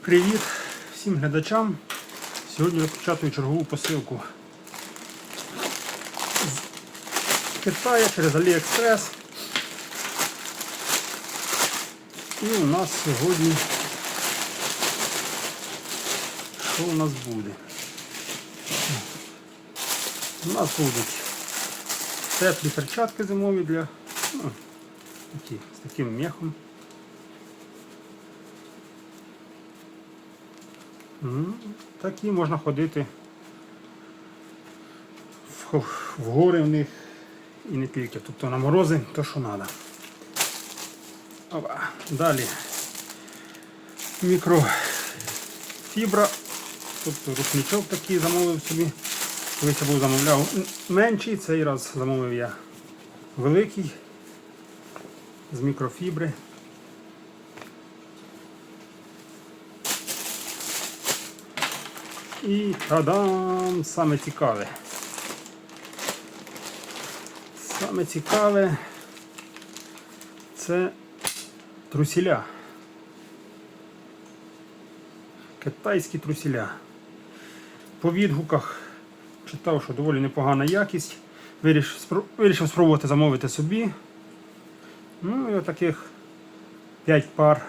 Привіт всім глядачам. Сьогодні розпочатую чергову посилку з Китаю через AliExpress. І у нас сьогодні що у нас буде? У нас будуть теплі перчатки зимові для ну, такі, з таким м'яхом. Такі можна ходити в, гори в них і не тільки. Тобто на морози то що треба. Далі мікрофібра, тобто рушничок такий замовив собі. Колись я був замовляв менший, цей раз замовив я великий з мікрофібри. І тадам! Саме цікаве. Саме цікаве це трусіля. Китайські трусіля. По відгуках читав, що доволі непогана якість. Вирішив, спробувати замовити собі. Ну і отаких 5 пар.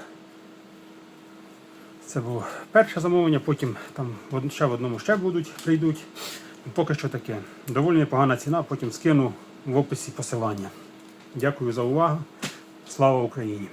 Це було перше замовлення, потім там ще в одному ще будуть, прийдуть. Поки що таке. Доволі непогана ціна, потім скину в описі посилання. Дякую за увагу. Слава Україні!